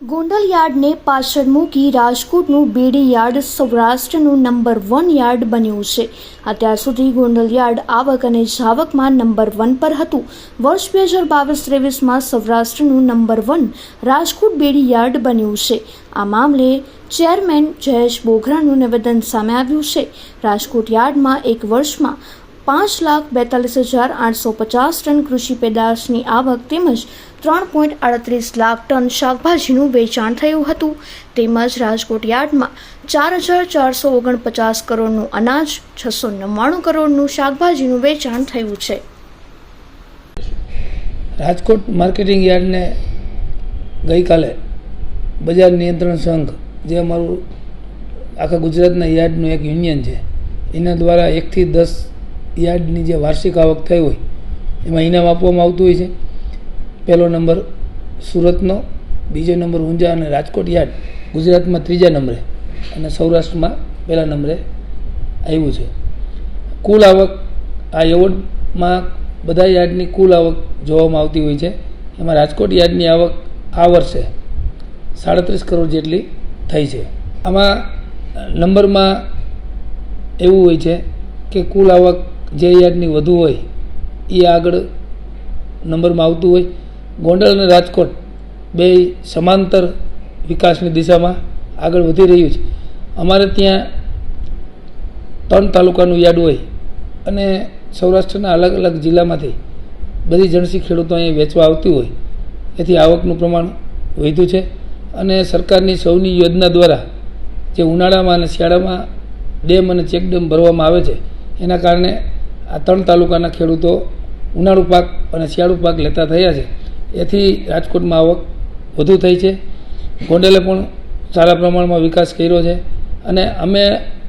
ગોંડલ યાર્ડને પાછળ મૂકી રાજકોટનું બેડી યાર્ડ સૌરાષ્ટ્રનું નંબર વન યાર્ડ બન્યું છે. અત્યાર સુધી ગોંડલ યાર્ડ આવક અને જાવકમાં નંબર વન પર હતું. વર્ષ બે હજાર બાવીસ ત્રેવીસમાં સૌરાષ્ટ્રનું number one Rajkot Bedi yard બન્યું છે. આ મામલે ચેરમેન જયેશ બોઘરાનું નિવેદન સામે આવ્યું છે. રાજકોટ યાર્ડમાં એક વર્ષમાં પાંચ લાખ બેતાલીસ હજાર આઠસો પચાસ ટન કૃષિ પેદાશની આવક તેમજ ત્રણ પોઈન્ટ આડત્રીસ લાખ ટન શાકભાજીનું વેચાણ થયું હતું. તેમજ રાજકોટ યાર્ડમાં ચાર હજાર ચારસો ઓગણપચાસ કરોડનું અનાજ, છસો નવ્વાણું કરોડનું શાકભાજીનું વેચાણ થયું છે. રાજકોટ માર્કેટિંગ યાર્ડને ગઈકાલે બજાર નિયંત્રણ સંઘ, જે અમારું આખા ગુજરાતના યાર્ડનું એક યુનિયન છે, એના દ્વારા એકથી દસ યાર્ડની જે વાર્ષિક આવક થઈ હોય, એમાં ઇનામ આપવામાં આવતું હોય છે. પહેલો નંબર સુરતનો, બીજો નંબર ઊંઝા અને રાજકોટ યાર્ડ, ગુજરાતમાં ત્રીજા નંબરે અને સૌરાષ્ટ્રમાં પહેલા નંબરે આવ્યું છે. કુલ આવક, આ એવોર્ડમાં બધા યાર્ડની કુલ આવક જોવામાં આવતી હોય છે. એમાં રાજકોટ યાર્ડની આવક આ વર્ષે સાડત્રીસ કરોડ જેટલી થઈ છે. આમાં નંબરમાં એવું હોય છે કે કુલ આવક જે યાર્ડની વધુ હોય એ આગળ નંબરમાં આવતું હોય. ગોંડલ અને રાજકોટ બે સમાંતર વિકાસની દિશામાં આગળ વધી રહ્યું છે. અમારે ત્યાં ત્રણ તાલુકાનું યાર્ડ હોય અને સૌરાષ્ટ્રના અલગ અલગ જિલ્લામાંથી બધી જણસી ખેડૂતો અહીંયા વેચવા આવતી હોય. એથી આવકનું પ્રમાણ વધ્યું છે અને સરકારની સૌની યોજના દ્વારા જે ઉનાળામાં અને શિયાળામાં ડેમ અને ચેક ડેમ ભરવામાં આવે છે, એના કારણે આ ત્રણ તાલુકાના ખેડૂતો ઉનાળુ પાક અને શિયાળુ પાક લેતા થયા છે. એથી રાજકોટમાં આવક વધુ થઈ છે. ગોંડલે પણ સારા પ્રમાણમાં વિકાસ કર્યો છે. અને અમે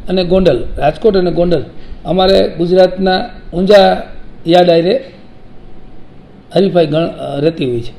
અને ગોંડલ, રાજકોટ અને ગોંડલ અમારે ગુજરાતના ઊંઝા યાદ આયરે હરીફાઈ ગણ રહેતી હોય છે.